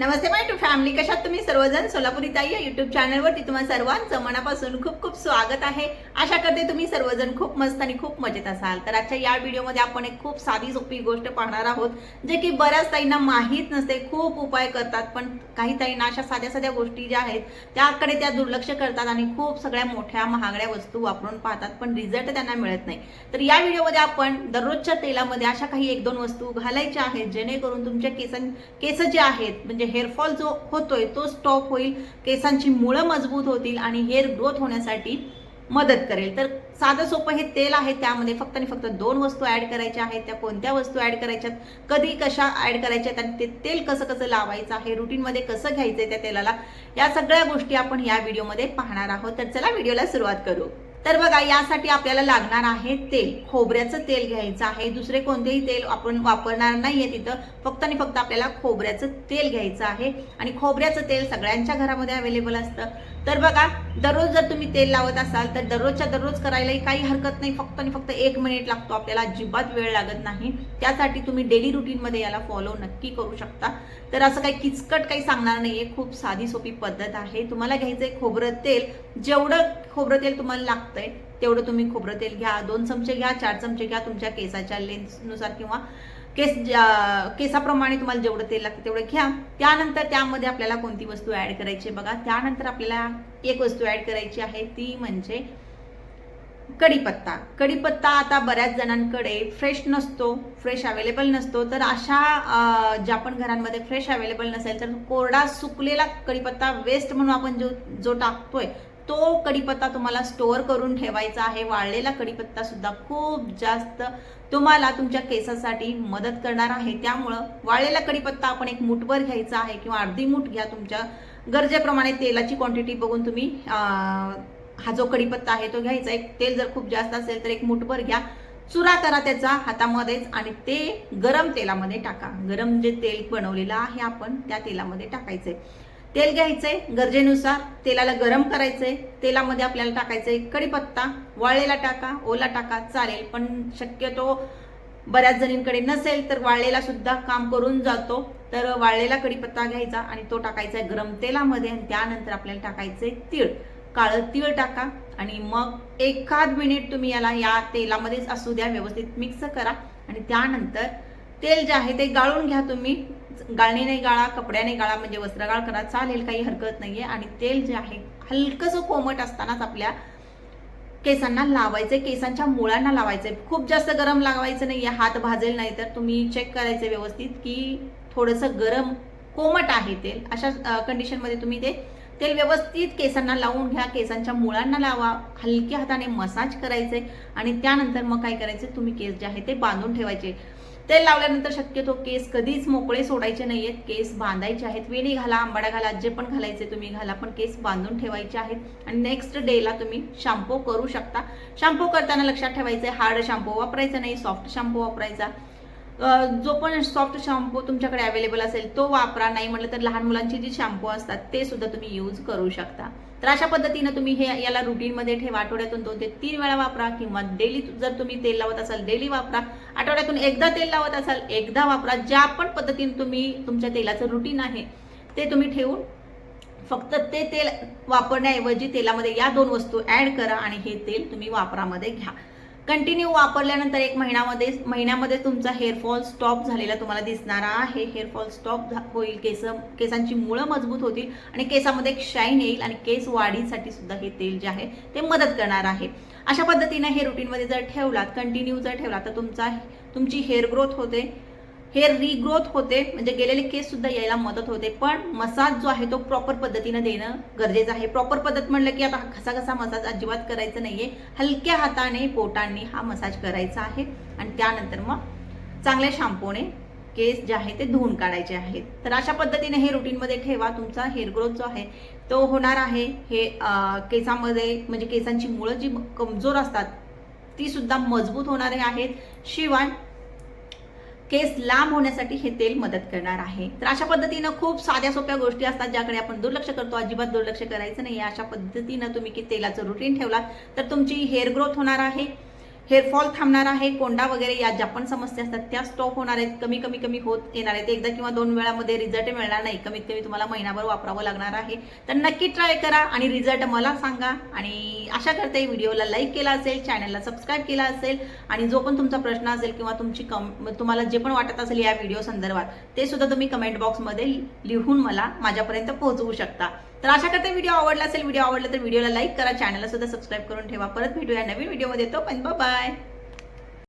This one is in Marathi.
नमस्ते माय टू फॅमिली कशात तुम्ही सर्वजण? सोलापुरी ताई या युट्यूब चॅनलवरती तुम्हा सर्वांचं मनापासून खूप खूप स्वागत आहे. आशा करते तुम्ही सर्वजण खूप मस्त आणि खूप मजेत असाल. तर आजच्या या व्हिडिओमध्ये आपण एक खूप साधी सोपी गोष्ट पाहणार आहोत जे की बऱ्याच ताईंना माहीत नसते खूप उपाय करतात पण काही ताईंना अशा साध्या साध्या गोष्टी ज्या आहेत त्याकडे त्या दुर्लक्ष करतात आणि खूप सगळ्या मोठ्या महागड्या वस्तू वापरून पाहतात पण रिझल्ट त्यांना मिळत नाही. तर या व्हिडिओमध्ये आपण दररोजच्या तेलामध्ये अशा काही एक दोन वस्तू घालायच्या आहेत जेणेकरून तुमच्या केसां केस जे आहेत म्हणजे म्हणजे हेअरफॉल जो होतोय तो स्टॉप होईल केसांची मुळं मजबूत होतील आणि हेअर ग्रोथ होण्यासाठी मदत करेल. तर साधं सोपं हे तेल आहे त्यामध्ये फक्त आणि फक्त दोन वस्तू ऍड करायच्या आहेत. त्या कोणत्या वस्तू ऍड करायच्यात कधी कशा ऍड करायच्या आहेत आणि ते तेल कसं कसं लावायचं आहे रुटीनमध्ये कसं घ्यायचं आहे त्या तेलाला या सगळ्या गोष्टी आपण या व्हिडिओमध्ये पाहणार आहोत. तर चला व्हिडिओला सुरुवात करू. तर बघा यासाठी आपल्याला लागणार आहे तेल. खोबऱ्याचं तेल घ्यायचं आहे. दुसरे कोणतेही तेल आपण वापरणार नाही आहे तिथं. फक्त आणि फक्त आपल्याला खोबऱ्याचं तेल घ्यायचं आहे. आणि खोबऱ्याचं तेल सगळ्यांच्या घरामध्ये अवेलेबल असतं. तर बघा दररोज जर तुम्ही तेल लावत असाल तर दररोजच्या दररोज करायलाही काही हरकत नाही. फक्त आणि फक्त एक मिनिट लागतो. आपल्याला अजिबात वेळ लागत नाही. त्यासाठी तुम्ही डेली रुटीनमध्ये याला फॉलो नक्की करू शकता. तर असं काही किचकट काही सांगणार नाही आहे खूप साधी सोपी पद्धत आहे. तुम्हाला घ्यायचं आहे खोबरं तेल. जेवढं खोबरं तेल तुम्हाला लागतंय तेवढं तुम्ही खोबरं तेल घ्या. दोन चमचे घ्या चार चमचे घ्या. तुमच्या केसाच्या लेन्सनुसार किंवा केस केसाप्रमाणे तुम्हाला जेवढं तेल लागतं तेवढं घ्या. त्यानंतर त्यामध्ये आपल्याला कोणती वस्तू ऍड करायची आहे बघा. त्यानंतर आपल्याला एक वस्तू ऍड करायची आहे ती म्हणजे कढीपत्ता. कढीपत्ता आता बऱ्याच जणांकडे फ्रेश नसतो फ्रेश अवेलेबल नसतो. तर अशा ज्या पण घरांमध्ये फ्रेश अवेलेबल नसेल तर कोरडा सुकलेला कढीपत्ता वेस्ट म्हणून आपण जो जो टाकतोय तो कढीपत्ता तुम्हाला स्टोअर करून ठेवायचा आहे. वाळलेला कडीपत्ता सुद्धा खूप जास्त तुम्हाला तुमच्या केसासाठी मदत करणार आहे. त्यामुळं वाळलेला कढीपत्ता आपण एक मुठभर घ्यायचा आहे किंवा अर्धी मूठ घ्या तुमच्या गरजेप्रमाणे. तेलाची क्वांटिटी बघून तुम्ही हा जो कढीपत्ता आहे तो घ्यायचा. एक तेल जर खूप जास्त असेल तर एक मुठभर घ्या. चुरा करा त्याचा हातामध्येच आणि ते गरम तेलामध्ये टाका. गरम जे तेल बनवलेलं आहे आपण त्या तेलामध्ये टाकायचंय. तेल घ्यायचंय गरजेनुसार तेलाला गरम करायचंय तेलामध्ये आपल्याला टाकायचंय कढीपत्ता वाळलेला टाका ओला टाका चालेल पण शक्यतो बऱ्याच जणींकडे नसेल तर वाळलेला सुद्धा काम करून जातो. तर वाळलेला कढीपत्ता घ्यायचा आणि तो टाकायचा आहे गरम तेलामध्ये आणि त्यानंतर आपल्याला टाकायचंय तीळ. काळं तीळ टाका आणि मग एखाद मिनिट तुम्ही याला या तेलामध्येच असू द्या व्यवस्थित मिक्स करा आणि त्यानंतर तेल जे आहे ते गाळून घ्या तुम्ही. गाळणीने गाळा कपड्याने गाळा म्हणजे वस्त्रगाळ करा चालेल काही हरकत नाहीये. आणि तेल जे आहे हलकंसं कोमट असतानाच आपल्या केसांना लावायचे केसांच्या मुळांना लावायचे खूप जास्त गरम लावायचं नाहीये हात भाजेल नाही तर. तुम्ही चेक करायचे व्यवस्थित की थोडंसं गरम कोमट आहे तेल. अशा कंडिशनमध्ये तुम्ही ते तेल व्यवस्थित केसांना लावून घ्या केसांच्या मुळांना लावा. हलक्या हाताने मसाज करायचे आणि त्यानंतर मग काय करायचे तुम्ही केस जे आहे ते बांधून ठेवायचे. तेल लावल्यानंतर शक्यतो केस कधीच मोकळे सोडायचे नाहीयेत. केस बांधायचे आहेत. वेणी घाला आंबाडा घाला जे पण घालायचे तुम्ही घाला पण केस बांधून ठेवायचे आहेत. आणि नेक्स्ट डेला तुम्ही शॅम्पू करू शकता. शॅम्पू करताना लक्षात ठेवायचं हार्ड शॅम्पू वापरायचा नाही सॉफ्ट शॅम्पू वापरायचा. जो पण सॉफ्ट शॅम्पू तुमच्याकडे अवेलेबल असेल तो वापरा. नाही म्हटलं तर लहान मुलांची जी शॅम्पू असतात ते सुद्धा तुम्ही यूज करू शकता. तर अशा पद्धतीनं तुम्ही हे याला रुटीनमध्ये ठेवा. आठवड्यातून दोन ते तीन वेळा वापरा किंवा डेली जर तुम्ही तेल लावत असाल डेली वापरा. आठवड्यातून एकदा तेल लावत असाल एकदा वापरा. ज्या पण पद्धतीने तुम्ही तुमच्या तेलाचं रुटीन आहे ते तुम्ही ठेवून फक्त ते तेल वापरण्याऐवजी तेलामध्ये या दोन वस्तू ॲड करा आणि हे तेल तुम्ही वापरामध्ये घ्या. कंटिन्यू वापरल्यानंतर एक महिन्यामध्ये महिन्यामध्ये तुमचा हेअरफॉल स्टॉप झालेला तुम्हाला दिसणारा आहे. हेअरफॉल स्टॉप होईल. केस केसांची मुळं मजबूत होतील आणि केसामध्ये एक शाईन येईल आणि केस वाढीसाठी सुद्धा हे तेल जे आहे ते मदत करणार आहे. अशा पद्धतीनं हे रुटीनमध्ये जर ठेवलात कंटिन्यू जर ठेवला तर तुमचा तुमची हेअर ग्रोथ होते. हेअर रिग्रोथ होते म्हणजे गेलेले केस सुद्धा यायला मदत होते. पण मसाज जो आहे तो प्रॉपर पद्धतीनं देणं गरजेचं आहे. प्रॉपर पद्धत म्हणलं की आता घसा घसा मसाज अजिबात करायचं नाहीये. हलक्या हाताने पोटांनी हा मसाज करायचा आहे. आणि त्यानंतर मग चांगल्या शॅम्पूने केस जे आहे ते धुवून काढायचे आहेत. तर अशा पद्धतीने हे रुटीनमध्ये ठेवा. तुमचा हेअर ग्रोथ जो आहे तो होणार आहे. हे केसामध्ये म्हणजे केसांची मुळं जी कमजोर असतात ती सुद्धा मजबूत होणारे आहेत. शिवाय केस लांब होण्यासाठी हे तेल मदत करणार आहे. तर अशा पद्धतीनं खूप साध्या सोप्या गोष्टी असतात ज्याकडे आपण दुर्लक्ष करतो. अजिबात दुर्लक्ष करायचं नाही. अशा पद्धतीनं तुम्ही की तेलाचं रुटीन ठेवलात तर तुमची हेअर ग्रोथ होणार आहे. हेअरफॉल थांबणार आहे कोंडा वगैरे या ज्या पण समस्या असतात त्या स्टॉप होणार आहेत कमी कमी कमी होत येणार आहेत. एकदा किंवा दोन वेळामध्ये रिझल्ट मिळणार नाही. कमीत कमी तुम्हाला महिनाभर वापरावं लागणार आहे. तर नक्की ट्राय करा आणि रिझल्ट मला सांगा. आणि आशा करते व्हिडिओला लाईक केला असेल चॅनलला सबस्क्राईब केला असेल. आणि जो पण तुमचा प्रश्न असेल किंवा तुमची कम तुम्हाला जे पण वाटत असेल या व्हिडिओ संदर्भात ते सुद्धा तुम्ही कमेंट बॉक्समध्ये लिहून मला माझ्यापर्यंत पोहोचवू शकता. तर अशा करते व्हिडिओ आवडला असेल व्हिडिओ आवडला तर व्हिडिओला लाईक करा चॅनलला सुद्धा सबस्क्राईब करून ठेवा. परत भेटूया नवीन व्हिडिओमध्ये तो पण बाय